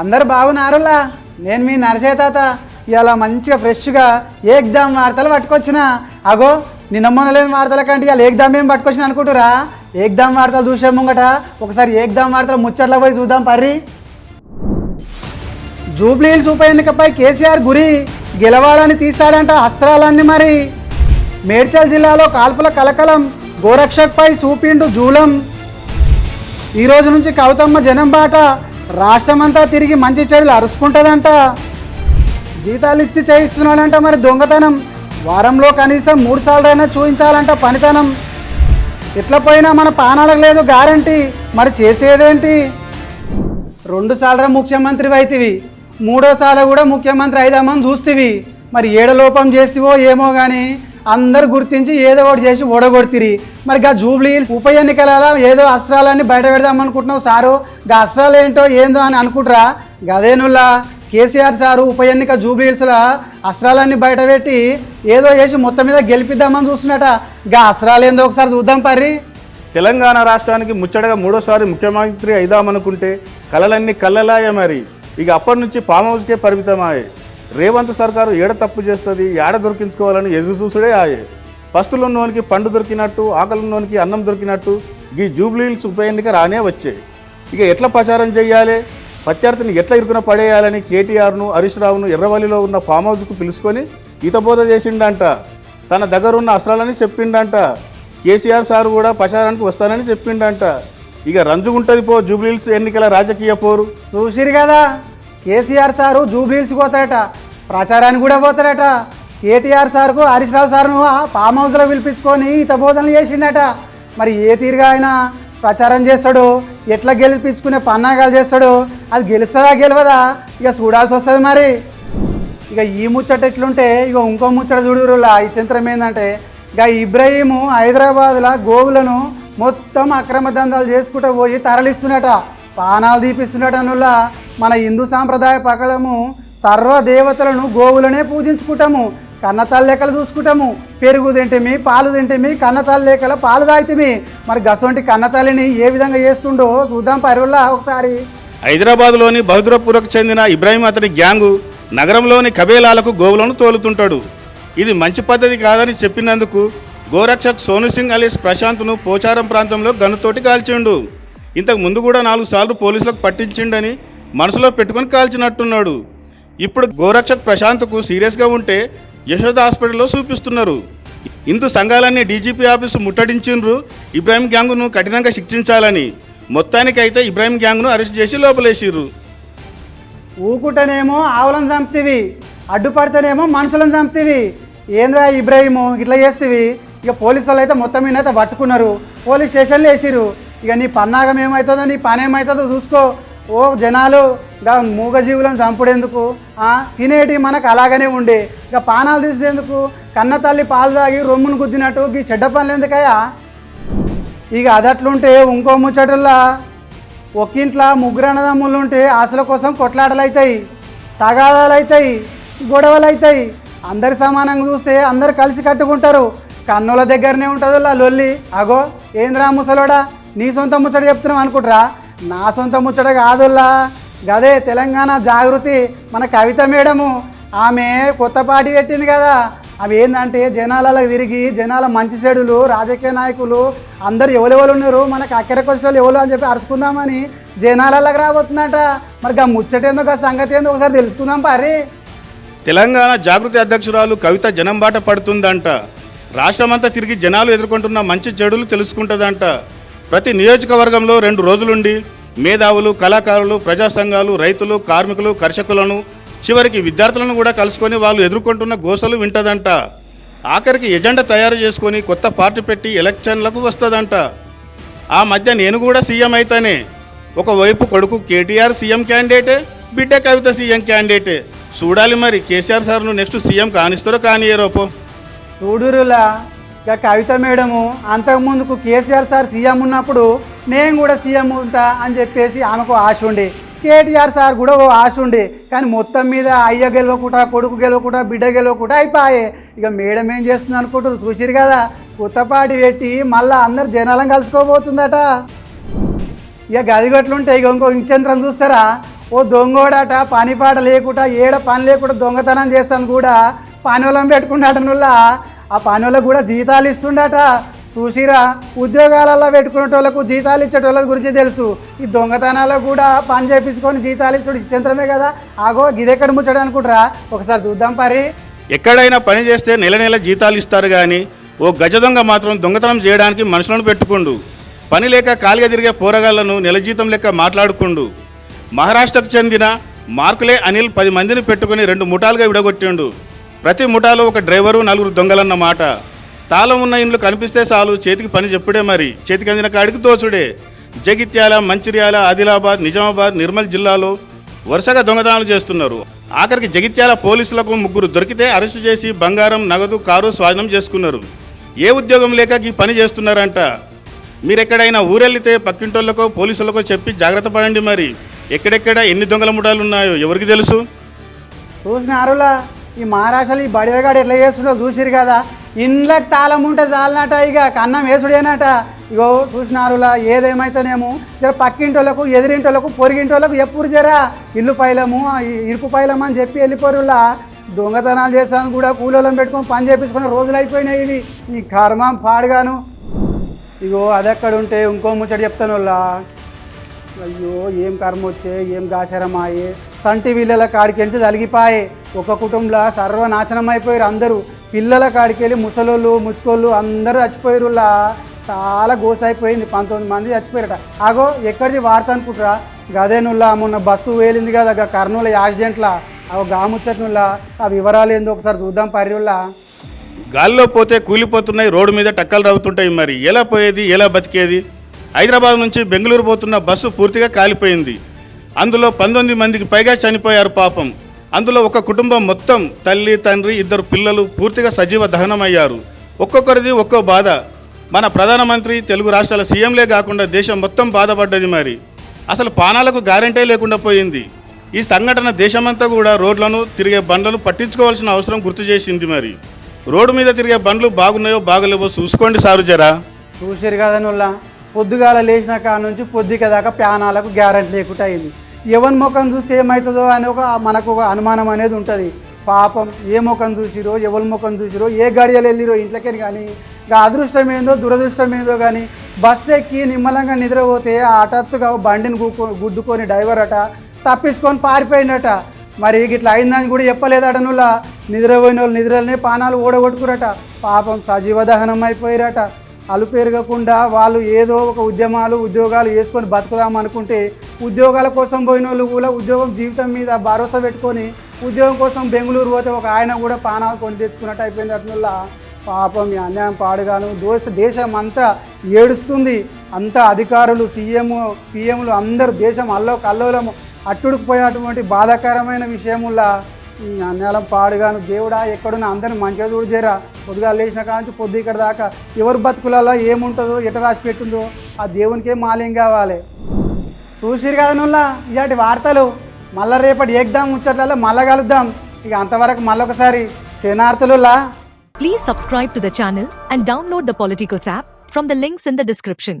అందరు బాగున్నారులా? నేను మీ నరసే తాత. ఇలా మంచిగా ఫ్రెష్గా ఏక్దామ్ వార్తలు పట్టుకొచ్చిన? అగో నిన్న లేని వార్తల కంటే ఇలా ఏక్దామ్ ఏం పట్టుకొచ్చిన అనుకుంటురా ఏక్దామ్ వార్తలు చూసే ముంగట ఒకసారి ఏక్దామ్ వార్తలు ముచ్చట్ల పోయి చూద్దాం పర్రి? జూబ్లీహిల్స్ ఉప ఎన్నికపై కేసీఆర్ గురి గెలవాలని తీస్తాడంట అస్త్రాలన్నీ మరి. మేడ్చల్ జిల్లాలో కాల్పుల కలకలం గోరక్షక్పై చూపిండు జూలం. ఈ రోజు నుంచి కవితమ్మ జనం బాట రాష్ట్రమంతా తిరిగి మంచి చెడులు అరుచుకుంటుందంట జీతాలు ఇచ్చి చేయిస్తున్నాడంట మరి దొంగతనం. వారంలో కనీసం మూడు సార్లైనా చూపించాలంట పనితనం. ఎట్లా పోయినా మన పానాలకు లేదు గ్యారంటీ. మరి చేసేదేంటి? రెండు సార్లు ముఖ్యమంత్రి అయితివి. మూడోసార్లు కూడా ముఖ్యమంత్రి అయిదామని చూస్తేవి. మరి ఏడలోపం చేసివో ఏమో కానీ అందరు గుర్తించి ఏదో ఒకటి చేసి ఓడగొడితిరి మరి గా జూబ్లీ ఉప ఎన్నికల ఏదో అస్త్రాలన్నీ బయట పెడదాం అనుకుంటున్నావు సారు? గా అస్త్రాలు ఏంటో ఏందో అని అనుకుంటురా? గదేనుల్లా కేసీఆర్ సారు ఉప ఎన్నిక జూబ్లీహిల్స్లో అస్త్రాలన్నీ బయటపెట్టి ఏదో చేసి మొత్తం మీద గెలిపిద్దామని చూస్తున్నట. గా అస్త్రాలు ఏందో ఒకసారి చూద్దాం పర్రి. తెలంగాణ రాష్ట్రానికి ముచ్చటగా మూడోసారి ముఖ్యమంత్రి అయిదామనుకుంటే కలలన్నీ కళ్ళలాయే మరి. ఇక అప్పటి నుంచి ఫామ్ హౌస్కే పరిమితమాయే. రేవంత్ సర్కారు ఏడ తప్పు చేస్తుంది ఏడ దొరికించుకోవాలని ఎదురు చూసుడే ఆయే పస్తులున్నోనికి పండు దొరికినట్టు ఆకలిన్నోనికి అన్నం దొరికినట్టు ఈ జూబ్లీహిల్స్ ఉప ఎన్నిక రానే వచ్చాయి ఇక ఎట్లా ప్రచారం చేయాలి? ప్రత్యర్థిని ఎట్లా ఇరుకున పడేయాలని కేటీఆర్ను హరీష్ రావును ఎర్రవల్లిలో ఉన్న ఫామ్ హౌస్కు పిలుచుకొని ఈతబోధ చేసిండంట. తన దగ్గర ఉన్న అస్త్రాలని చెప్పిండంట. కేసీఆర్ సార్ కూడా ప్రచారానికి వస్తానని చెప్పిండంట. ఇక రంజుగుంటది పో జూబ్లీహిల్స్ ఎన్నికల రాజకీయ పోరు. చూసిరు కదా? కేసీఆర్ సారు జూబ్లీల్స్ పోతాడట ప్రచారానికి కూడా పోతాడట కేటీఆర్ సార్కు హరీష్ రావు సార్ను ఫామ్ హౌస్లో పిలిపించుకొని ఈత బోధనలు చేసిండట. మరి ఏ తీరుగా ఆయన ప్రచారం చేస్తాడు? ఎట్లా గెలిపించుకునే పన్నాగాలు చేస్తాడు? అది గెలుస్తుందా గెలవదా? ఇక చూడాల్సి వస్తుంది మరి. ఇక ఈ ముచ్చట ఎట్లుంటే ఇక ఇంకో ముచ్చట చూడురులా ఈ చిత్రం ఏంటంటే ఇక ఇబ్రహీము హైదరాబాద్లో గోవులను మొత్తం అక్రమ దందాలు చేసుకుంటూ పోయి తరలిస్తున్నట. పానాలు తీపిస్తున్నట అనులా. మన హిందూ సాంప్రదాయ ప్రకారము సర్వ దేవతలను గోవులనే పూజించుకుంటాము కన్న లెక్కలు చూసుకుంటాము పెరుగు తింటేమి పాలు తింటేమి కన్న లెక్కల పాలు తాగితేమి. మరి గసొంటి కన్నతల్లిని ఏ విధంగా చేస్తుండో చూద్దాం పరువుల్లా ఒకసారి. హైదరాబాద్లోని బహదూరపురకు చెందిన ఇబ్రాహీం అతని గ్యాంగు నగరంలోని కబేలాలకు గోవులను తోలుతుంటాడు. ఇది మంచి పద్ధతి కాదని చెప్పినందుకు గోరక్షక్ సోను సింగ్ అలీస్ ప్రశాంత్ను పోచారం ప్రాంతంలో గన్నుతోటి కాల్చిండు. ఇంతకు ముందు కూడా నాలుగు సార్లు పోలీసులకు పట్టించిండని మనసులో పెట్టుకొని కాల్చినట్టున్నాడు. ఇప్పుడు గోరక్షక్ ప్రశాంత్కు సీరియస్గా ఉంటే యశోద హాస్పిటల్లో చూపిస్తున్నారు. ఇందు సంఘాలన్నీ డీజీపీ ఆఫీసు ముట్టడించిండ్రు. ఇబ్రాహీం గ్యాంగును కఠినంగా శిక్షించాలని మొత్తానికైతే ఇబ్రాహీం గ్యాంగ్ను అరెస్ట్ చేసి లోపలేసిర్రు. ఊకుటనేమో ఆవులను చంపుతీవి అడ్డుపడితేనేమో మనుషులను చంపుతీవి. ఏంద్రా ఇబ్రాహిము ఇట్లా చేస్తేవి? ఇక పోలీసు వాళ్ళు అయితే మొత్తం మీద అయితే పట్టుకున్నారు. పోలీస్ స్టేషన్లో వేసిరు ఇక నీ పన్నాగం ఏమవుతుందో నీ పని ఏమవుతుందో చూసుకో. ఓ జనాలు ఇక మూగజీవులను చంపుడేందుకు తినేటి మనకు అలాగనే ఉండే. ఇక పానాలు తీసేందుకు కన్న తల్లి పాలు తాగి రొమ్మును గుద్దినట్టు ఈ చెడ్డ పనులు ఎందుకయ్యా? ఇక అదట్లుంటే ఇంకో ముచ్చటల్లా. ఒక్కింట్లో ముగ్గురు అన్నదమ్ములు ఉంటే ఆశల కోసం కొట్లాటలు అవుతాయి తగాదాలు అవుతాయి గొడవలు అవుతాయి అందరు సమానంగా చూస్తే అందరు కలిసి కట్టుకుంటారు. కన్నుల దగ్గరనే ఉంటుంది లొల్లి. అగో ఏంద్రా ముసలోడా? నీ సొంత ముచ్చట చెప్తున్నావు అనుకుంటారా? నా సొంత ముచ్చట కాదుల్లా. గదే తెలంగాణ జాగృతి మన కవిత మేడము. ఆమె కొత్త పార్టీ పెట్టింది కదా. అవి ఏంటంటే జనాలలో తిరిగి జనాల మంచి చెడులు రాజకీయ నాయకులు అందరు ఎవరెవరు ఉన్నారు? మనకు అక్కడికి వాళ్ళు ఎవరు అని చెప్పి అరుచుకుందామని జనాలలోకి రాబోతుందట. మరి గా ముచ్చటేందో గా సంగతి ఏందో ఒకసారి తెలుసుకుందాం పారి. తెలంగాణ జాగృతి అధ్యక్షురాలు కవిత జనం బాట పడుతుందంట. రాష్ట్రమంతా తిరిగి జనాలు ఎదుర్కొంటున్న మంచి చెడులు తెలుసుకుంటుందంట. ప్రతి నియోజకవర్గంలో రెండు రోజులుండి మేధావులు కళాకారులు ప్రజా సంఘాలు రైతులు కార్మికులు కర్షకులను చివరికి విద్యార్థులను కూడా కలుసుకొని వాళ్ళు ఎదుర్కొంటున్న గోసలు వింటదంట. ఆఖరికి ఎజెండా తయారు చేసుకొని కొత్త పార్టీ పెట్టి ఎలక్షన్లకు వస్తుందంట. ఆ మధ్య నేను కూడా సీఎం అయితేనే. ఒకవైపు కొడుకు కేటీఆర్ సీఎం క్యాండిడేటే బిడ్డ కవిత సీఎం క్యాండిడేటే. చూడాలి మరి కేసీఆర్ సార్ను నెక్స్ట్ సీఎం కానిస్తారో కానియరోపో చూడురులా. ఇక కవిత మేడము అంతకుముందుకు కేసీఆర్ సార్ సీఎం ఉన్నప్పుడు నేను కూడా సీఎం ఉంటా అని చెప్పేసి ఆమెకు ఆశ ఉండే. కేటీఆర్ సార్ కూడా ఓ ఆశ ఉండే. కానీ మొత్తం మీద అయ్య గెలవకుండా కొడుకు గెలవకుండా బిడ్డ గెలవకుండా అయిపోయాయి ఇక మేడం ఏం చేస్తుంది అనుకుంటారు చూసిరు కదా? కొత్తపాటి పెట్టి మళ్ళీ అందరు జనాలం కలుసుకోబోతుందట. ఇక గదిగట్లుంటే ఇక ఇంకో ఇంచంత్రం చూస్తారా? ఓ దొంగోడట పని పాట లేకుండా ఏడ పని లేకుండా దొంగతనం చేస్తాను కూడా. పని వాళ్ళని పెట్టుకున్నాట నుల్ల ఆ పని కూడా జీతాలు ఇస్తుండట. చూసిరా ఉద్యోగాలలో పెట్టుకునేటోళ్ళకు జీతాలు ఇచ్చేటోళ్ళ గురించి తెలుసు. ఈ దొంగతనాలకు కూడా పని చేపించుకొని జీతాలు ఇచ్చుడు ఇచ్చేంతరమే కదా. ఆగో గిదెక్కడ ముచ్చడం అనుకుంటారా? ఒకసారి చూద్దాం పరి. ఎక్కడైనా పని చేస్తే నెల నెల జీతాలు ఇస్తారు కానీ ఓ గజ దొంగ మాత్రం దొంగతనం చేయడానికి మనుషులను పెట్టుకుండు. పని లేక కాలిగా తిరిగే పోరగాళ్ళను నెల జీతం లెక్క మాట్లాడుకుండు. మహారాష్ట్రకు చెందిన మార్కులే అనిల్ పది మందిని పెట్టుకుని రెండు ముఠాలుగా విడగొట్టిండు. ప్రతి ముఠాలో ఒక డ్రైవరు నలుగురు దొంగలన్న మాట. తాళం ఉన్న ఇండ్లు కనిపిస్తే చాలు చేతికి పని చెప్పుడే మరి. చేతికి అందిన కాడికి దోచుడే జగిత్యాల మంచిర్యాల ఆదిలాబాద్ నిజామాబాద్ నిర్మల్ జిల్లాలో వరుసగా దొంగతనాలు చేస్తున్నారు. ఆఖరికి జగిత్యాల పోలీసులకు ముగ్గురు దొరికితే అరెస్టు చేసి బంగారం నగదు కారు స్వాధీనం చేసుకున్నారు. ఏ ఉద్యోగం లేక ఈ పని చేస్తున్నారంట. మీరెక్కడైనా ఊరెళ్తే పక్కింటోళ్ళకో పోలీసులకో చెప్పి జాగ్రత్త పడండి మరి. ఎక్కడెక్కడ ఎన్ని దొంగల ముఠాలు ఉన్నాయో ఎవరికి తెలుసు? చూసినారులా ఈ మహారాష్ట్రలో ఈ బడివేగాడు ఎట్లా చేస్తుండో చూసిరు కదా. ఇండ్లకు తాళం ఉంటే చాలనట ఇక కన్నం వేసుడేనట. ఇగో చూసినారులా ఏదేమైతేనేమో. జర పక్కింటోళ్ళకు ఎదిరింటోళ్ళకు పొరిగింటోళ్ళకు ఎప్పుడు జరా ఇల్లు పైలము ఇరుపు పైలము అని చెప్పి వెళ్ళిపోరులా. దొంగతనాలు చేస్తాను కూడా కూలోళ్ళం పెట్టుకొని పని చేపించుకున్న రోజులు అయిపోయినాయి ఇవి. ఈ కర్మం పాడుగాను. ఇగో అదెక్కడ ఉంటే ఇంకో ముచ్చట చెప్తాను అయ్యో ఏం కర్మ వచ్చే ఏం గాశరమాయే సంటి వీళ్ళ కాడికి వెళ్తే తలిగిపాయే. ఒక కుటుంబంలో సర్వనాశనం అయిపోయారు అందరూ. పిల్లల కాడికి వెళ్ళి ముసలోళ్ళు ముచ్చుకోళ్ళు అందరూ చచ్చిపోయారులా చాలా గోస అయిపోయింది పంతొమ్మిది మంది చచ్చిపోయారట. ఆగో ఎక్కడిది వార్త అనుకుంటారా? గదేనుల్లా మొన్న బస్సు వేలింది కదా కర్నూలు యాక్సిడెంట్లా అవి గాముచ్చట్నుల్లా ఆ వివరాలు ఏందో ఒకసారి చూద్దాం పర్యుల్లా గాల్లో పోతే కూలిపోతున్నాయి రోడ్డు మీద టక్కలు రవ్వుతుంటాయి మరి. ఎలా పోయేది? ఎలా బతికేది? హైదరాబాద్ నుంచి బెంగళూరు పోతున్న బస్సు పూర్తిగా కాలిపోయింది. అందులో పంతొమ్మిది మందికి పైగా చనిపోయారు పాపం. అందులో ఒక కుటుంబం మొత్తం తల్లి తండ్రి ఇద్దరు పిల్లలు పూర్తిగా సజీవ దహనమయ్యారు. ఒక్కొక్కరిది ఒక్కో బాధ. మన ప్రధానమంత్రి తెలుగు రాష్ట్రాల సీఎంలే కాకుండా దేశం మొత్తం బాధపడ్డది మరి. అసలు పానాలకు గ్యారంటీ లేకుండా పోయింది. ఈ సంఘటన దేశమంతా కూడా రోడ్లను తిరిగే బండ్లను పట్టించుకోవాల్సిన అవసరం గుర్తు చేసింది మరి. రోడ్డు మీద తిరిగే బండ్లు బాగున్నాయో బాగలేవో చూసుకోండి సారు జరా. చూసారు కదా నువ్వులా పొద్దుగాల లేచినాక నుంచి పొద్దుక దాకా ప్యానాలకు గ్యారెంటీ లేకుండా అయింది. ఎవరి ముఖం చూసి ఏమవుతుందో అని ఒక మనకు ఒక అనుమానం అనేది ఉంటుంది. పాపం ఏ ముఖం చూసిరో ఎవరి ముఖం చూసిరో ఏ గడియలు వెళ్ళిరో ఇంట్లోకి కానీ ఇక అదృష్టం ఏందో దురదృష్టం ఏందో కానీ బస్సు ఎక్కి నిమ్మలంగా నిద్రపోతే ఆ హఠాత్తుగా బండిని గుక్కు గుద్దుకొని డ్రైవర్ అట తప్పించుకొని పారిపోయిందట మరి ఇట్లా అయిందని కూడా చెప్పలేదట నువ్వులా నిద్రపోయిన వాళ్ళు నిద్రలనే పానాలు ఓడగొట్టుకురట పాపం సజీవ దహనం అయిపోయారట. అలు పెరగకుండా వాళ్ళు ఏదో ఒక ఉద్యమాలు ఉద్యోగాలు వేసుకొని బతుకుదాం అనుకుంటే ఉద్యోగాల కోసం పోయిన వాళ్ళు కూడా ఉద్యోగం జీవితం మీద భరోసా పెట్టుకొని ఉద్యోగం కోసం బెంగళూరు పోతే ఒక ఆయన కూడా పానాలు కొని తెచ్చుకున్నట్టు అయిపోయింది అట్లా పాపం ఈ అన్యాయం పాడుగాను. దోస్త దేశం అంతా ఏడుస్తుంది. అంతా అధికారులు సీఎం పిఎంలు అందరూ దేశం అల్లో కల్లోలము అట్టుడుకుపోయేటువంటి బాధాకరమైన విషయముల్లా ఈ అన్యాయం పాడుగాను. దేవుడా ఎక్కడున్నా అందరిని మంచిగా చూడు చేరా పొద్దుగా లేచిన కాంచి పొద్దు ఇక్కడ దాకా ఎవరు బతుకులలో ఏముంటుందో ఎట రాసి పెట్టిందో ఆ దేవునికే మాల్యం కావాలి. చూసిరు కదా నుల్లా? ఇలాంటి వార్తలు. మళ్ళా రేపటి ఏకదాం ముచ్చట్లలో మళ్ళా కలుద్దాం. ఇక అంతవరకు మళ్ళొకసారి క్షణార్థులులా please subscribe to the channel and download the Politico app from the links in the description